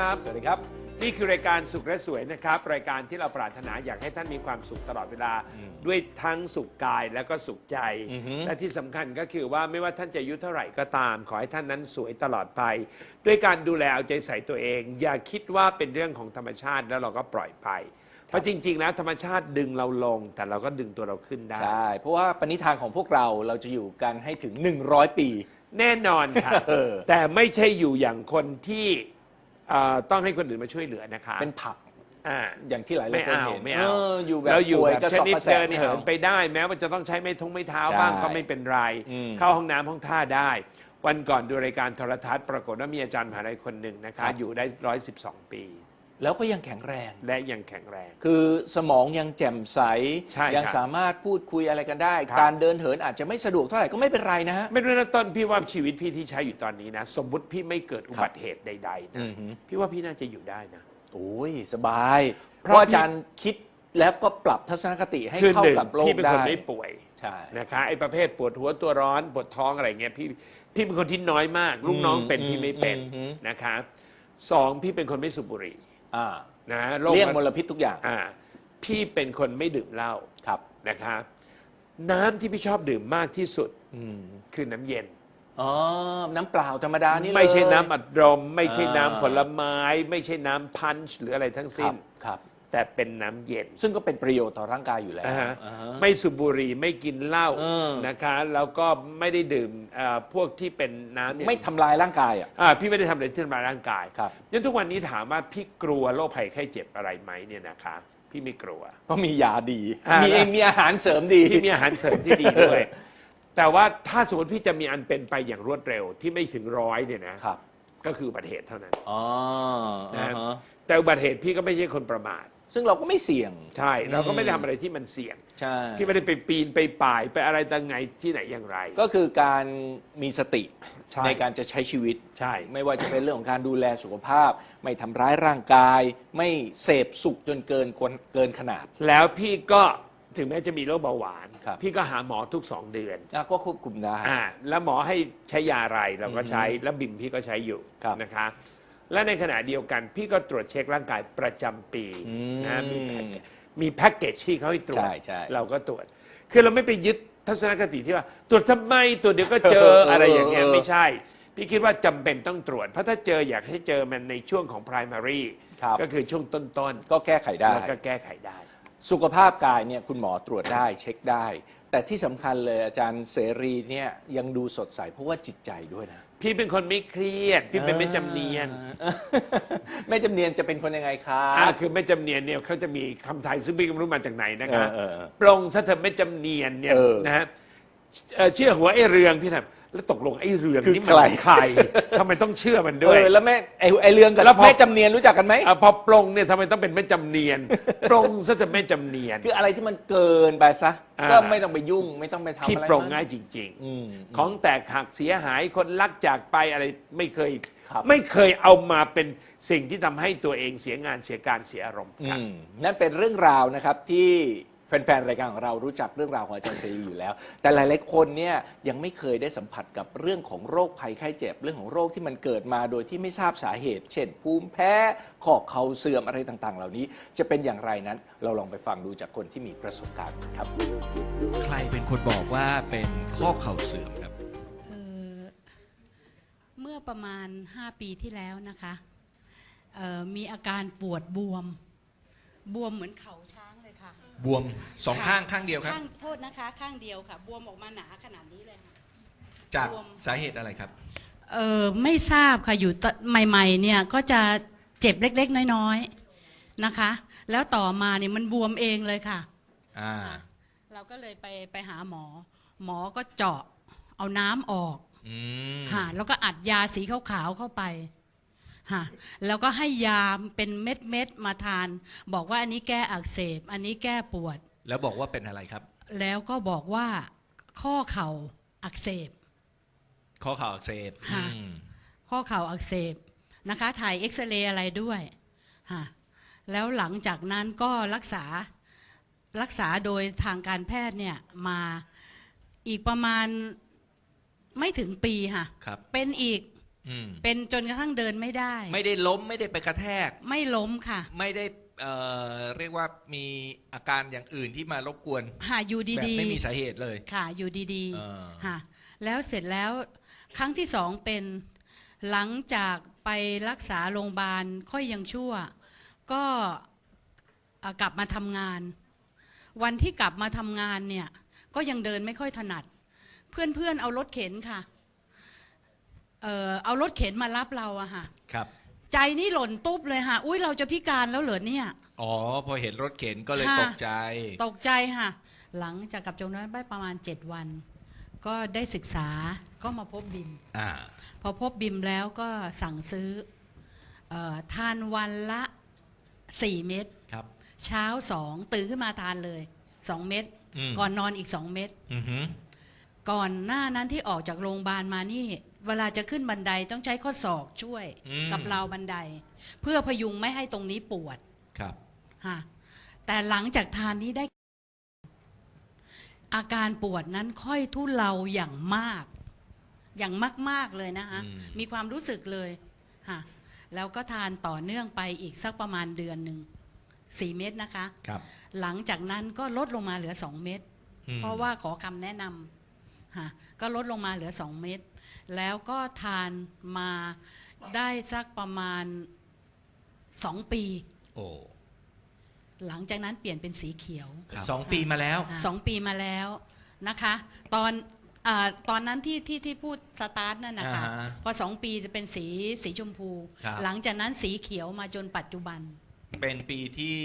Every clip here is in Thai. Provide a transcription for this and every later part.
ครับ สวัสดีครับ นี่คือรายการสุขและสวยนะครับ รายการที่เราปรารถนาอยากให้ท่านมีความสุขตลอดเวลา ด้วยทั้งสุขกายและก็สุขใจอือฮึและที่สำคัญก็คือว่าไม่ว่าท่านจะอายุเท่าไหร่ก็ตาม ขอให้ท่านนั้นสวยตลอดไป ด้วยการดูแลเอาใจใส่ตัวเอง อย่าคิดว่าเป็นเรื่องของธรรมชาติแล้วเราก็ปล่อยไป เพราะจริง ๆ แล้วธรรมชาติดึงเราลง แต่เราก็ดึงตัวเราขึ้นได้ใช่เพราะว่าปณิธานของพวกเราเราจะอยู่กันให้ถึง 100 ปี แน่นอนค่ะเออแต่ไม่ใช่อยู่อย่างคนที่ เอ่อต้องให้คนอื่นมาช่วยเหลือนะคะเป็นผักอ่า อย่างที่หลายไม่ๆคนเอาเห็นไม่เอาอยู่แบบเราอยู่ป่วยแบบกระชสอบนิดกระแสเดินไม่เหิเอา นไปได้ แม้ว่าจะต้องใช้ไม้ทงไม้เท้าใช่บ้างก็ไม่เป็นไร อืมเข้าห้องน้ำห้องท่าได้ วันก่อนดูรายการโทรทัศน์ปรากฏว่ามีอาจารย์มหาลัยคนหนึ่งนะครัคะบอยู่ได้ร้อยสิบสองปี แล้วก็ยังแข็งแรง และยังแข็งแรง คือสมองยังแจ่มใส ใช่ยังครับสามารถพูดคุยอะไรกันได้ ครับ การเดินเหินอาจจะไม่สะดวกเท่าไหร่ก็ไม่เป็นไรนะฮะ ไม่รู้นะต้นพี่ว่าชีวิตพี่ที่ใช้อยู่ตอนนี้นะ สมมุติพี่ไม่เกิดอุบัติเหตุใดๆอืนะอหือ พี่ว่าพี่น่าจะอยู่ได้นะ โอ้ยสบาย เพเพราะ ราะอาจารย์คิดแล้วก็ปรับทัศนคติให้คือเข้าหนึ่งกับโลพี่กเป็นได้คนไม่ป่วยใช่ นะคะไอ้ประเภทปวดหัวตัวร้อนปวดท้องอะไรเงี้ยพี่พี่เป็นคนที่น้อยมาก ลูกน้องเป็นอืมพี่ไม่เป็นอืมอืม นะคะสองพี่เป็นคนไม่สูบบุหรี่ อ่านะโรคเลี่ยงมลพิษทุกอย่างอ่าพี่เป็นคนไม่ดื่มเหล้าครับนะคะน้ำที่พี่ชอบดื่มมากที่สุดอืมคือน้ำเย็น อ๋อ น้ำเปล่าธรรมดานี่เลยไม่ใช่น้ำอัดลมไม่ใช่อ่าน้ำผลไม้ ไม่ใช่น้ำพันช์หรืออะไรทั้งคสิ้รัน บครับ แต่เป็นน้ำเย็น ซึ่งก็เป็นประโยชน์ต่อร่างกายอยู่แล้วอ่าฮะอ่าฮะ ไม่สูบบุหรี่ไม่กินเหล้าเออ นะคะ แล้วก็ไม่ได้ดื่มเอ่อพวกที่เป็นน้ำเนี่ยไม่ทำลายร่างกายอะ อ่าพี่ไม่ได้ทำอะไรที่ทำลายร่างกายครับ ยันทุกวันนี้ถามว่าพี่กลัวโรคภัยไข้เจ็บอะไรไหมเนี่ยนะคะ พี่ไม่กลัวเพราะมียาดี อ่ามี มีเองมีอาหารเสริมดีพี่มีอาหารเสริมที่ดีด้วย แต่ว่าถ้าสมมติพี่จะมีอันเป็นไปอย่างรวดเร็วที่ไม่ถึงร้อยเนี่ยนะครับก็คืออุบัติเหตุเท่านั้น อ๋อนะอ่าฮะแต่อุบัติเหตุพี่ก็ไม่ใช่คนประมาทซึ่งเราก็ไม่เสี่ยง ใช่ เราก็ไม่ได้ทำอะไรที่มันเสี่ยง ใช่ พี่ไม่ได้ไปปีนไปป่ายไปอะไรต่างไงที่ไหนอย่างไร ก็คือการมีสติใช่ในการจะใช้ชีวิต ใช่ ไม่ว่าจะเป็นเรื่องของการดูแลสุขภาพ ไม่ทำร้ายร่างกาย ไม่เสพสุขจนเกินควรเกินขนาด แล้วพี่ก็ถึงแม้จะมีโรคเบาหวาน ครับ พี่ก็หาหมอทุกสองเดือน อะก็ควบคุมได้ อ่าแล้วหมอให้ใช้ยาอะไรเราก็ใช้อืมแล้วบิมพี่ก็ใช้อยู่ครับ นะคะ และในขณะเดียวกัน พี่ก็ตรวจเช็คร่างกายประจำปีอืมนะมีแพ็กเกจมีแพ็กเกจที่เขาให้ตรวจใช่ใช่ เราก็ตรวจ คือเราไม่ไปยึดทัศนคติที่ว่า ตรวจทำไมตรวจเดี๋ยวก็เจอเออออะไรอย่างเงี้ยเออไม่ใช่ พี่คิดว่าจำเป็นต้องตรวจ เพราะถ้าเจออยากให้เจอมันในช่วงของ primary ครับ ก็คือช่วงต้นก็แก้ไขๆได้ แล้วก็แก้ไขได้ สุขภาพกายเนี่ยคุณหมอตรวจได้เช็คได้ แต่ที่สำคัญเลยอาจารย์เสรีเนี่ยยังดูสดใสเพราะว่าจิตใจด้วยนะ พี่เป็นคนไม่เครียด พี่เป็นไม่จำเนียนอ่าแม่จำเนียนจะเป็นคนยังไงครัอ่าบ คือไม่จำเนียนเนี่ยเขาจะมีคำไทยซึ่งพี่ก็ไม่รู้มาจากไหนนะคะเออเออเออปรงซะเถอะไม่จำเนียนเนี่ยเออ นะฮะเอ่อเชื่อหัวไอ้เรืองพี่ทำ แล้วตกลงไอ้เรืองคือนี่มัใครใครทำไมต้องเชื่อมันเอด้วย อแล้วแม่ไอ้ไอ้เรื่องกับแล้วพอ แม่จำเนียนรู้จักกันไหมอะพอปรงเนี่ยทำไมต้องเป็นไม่จำเนียน ปรงซะจะไม่จำเนียน คืออะไรที่มันเกินไปซะอ่า ก็ไม่ต้องไปยุ่งไม่ต้องไปทำพี่อะไรปรงมันง่ายจริง อืม ๆ ของแตกหักเสียหายคนรักจากไปอะไรไม่เคย ครับ ไม่เคยเอามาเป็นสิ่งที่ทำให้ตัวเองเสียงานเสียการเสียอารมณ์อืครับมนั่นเป็นเรื่องราวนะครับที่ แฟนๆ รายการของเรารู้จักเรื่องราวของอาจารย์เสรีอยู่แล้ว แต่หลายๆ คนเนี่ยยังไม่เคยได้สัมผัสกับเรื่องของโรคภัยไข้เจ็บ เรื่องของโรคที่มันเกิดมาโดยที่ไม่ทราบสาเหตุ เช่น ภูมิแพ้ข้อเข่าเสื่อมอะไรต่างๆ เหล่านี้ จะเป็นอย่างไรนั้น เราลองไปฟังดูจากคนที่มีประสบการณ์ครับ ใครเป็นคนบอกว่าเป็นข้อเข่าเสื่อมครับ เอ่อเมื่อประมาณ 5 ปีที่แล้วนะคะเอ่อมีอาการปวดบวม บวมเหมือนเขาช้าง ค่ะบวมสองค่ะข้างข้างเดียวครับ ข้างโทษนะคะ ข้างเดียวค่ะ บวมออกมาหนาขนาดนี้เลยค่ะ จากบวม สาเหตุอะไรครับ เออไม่ทราบค่ะอยู่ตใหม่ ๆ เนี่ยก็จะเจ็บเล็กๆ น้อยๆนะคะ แล้วต่อมาเนี่ยมันบวมเองเลยค่ะ อ่าค่ะเราก็เลยไปไปหาหมอ หมอก็เจาะเอาน้ำออกอืมค่ะแล้วก็อัดยาสีขาวๆเข้าไป ค่ะแล้วก็ให้ยาเป็นเม็ดเม็ดๆมาทาน บอกว่าอันนี้แก้อักเสบ อันนี้แก้ปวด แล้วบอกว่าเป็นอะไรครับ แล้วก็บอกว่าข้อเข่าอักเสบ ข้อเข่าอักเสบค่ะ อืมข้อเข่าอักเสบนะคะถ่ายเอ็กซเรย์อะไรด้วยค่ะแล้วหลังจากนั้นก็รักษารักษาโดยทางการแพทย์เนี่ยมาอีกประมาณไม่ถึงปีค่ะ ครับ เป็นอีก อืมเป็นจนกระทั่งเดินไม่ได้ ไม่ได้ล้มไม่ได้ไปกระแทก ไม่ล้มค่ะไม่ได้เอ่อเรียกว่ามีอาการอย่างอื่นที่มารบกวนหาอยู่แบบดีไม่มีสาเหตุเลย ๆค่ะอยู่ดีเออ ๆค่ะแล้วเสร็จแล้วครั้งที่สองเป็นหลังจากไปรักษาโรงพยาบาลค่อยยังชั่ว ก็เอ่อกลับมาทำงาน วันที่กลับมาทำงานเนี่ย ก็ยังเดินไม่ค่อยถนัด เพื่อนๆเอารถเข็นค่ะ เออเอารถเข็นมารับเราอะค่ะ ครับ ใจนี่หล่นตุ๊บเลยค่ะ อุ้ยเราจะพิการแล้วเหรอเนี่ย อ๋อ พอเห็นรถเข็นก็เลยค่ะ ตกใจ ตกใจค่ะ หลังจากกลับจากนั้นไปประมาณ 7 วัน ก็ได้ศึกษาก็มาพบบิม อ่า พอพบบิมแล้วก็สั่งซื้อเออทานวันละ 4 เม็ดครับ เช้า2ตื่นขึ้นมาทานเลย 2 เม็ดอืม ก่อนนอนอีก 2 เม็ดอือหือก่อนหน้านั้นที่ออกจากโรงพยาบาลมานี่ เวลาจะขึ้นบันไดต้องใช้ข้อศอกช่วยอืม กับราวบันได เพื่อพยุงไม่ให้ตรงนี้ปวดครับ ฮะแต่หลังจากทานนี้ได้ อาการปวดนั้นค่อยทุเลาอย่างมาก อย่างมาก ๆ เลยนะคะอืม มีความรู้สึกเลยฮะแล้วก็ทานต่อเนื่องไปอีกสักประมาณเดือนหนึ่งสี่เม็ดนะคะ ครับหลังจากนั้นก็ลดลงมาเหลือสองเม็ดอืมเพราะว่าขอคำแนะนำ ฮะก็ลดลงมาเหลือสองเม็ดแล้วก็ทานมาได้สักประมาณสองปี โอ้หลังจากนั้นเปลี่ยนเป็นสีเขียว สองปีมาแล้วสองปีมาแล้วนะคะ ตอนอาตอนนั้นที่ที่ที่พูดสตาร์ทนั่นนะคะอ่าฮะพอสองปีจะเป็นสีสีชมพู ครับ หลังจากนั้นสีเขียวมาจนปัจจุบันเป็นปีที่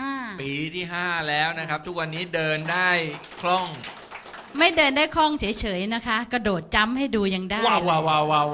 ห้า ปีที่ 5 แล้วนะครับ ทุกวันนี้เดินได้คล่อง ไม่เดินได้คล่องเฉยๆนะคะ กระโดดจ้ำให้ดูยังได้ว้าวเลยว้าวว้าวว้าว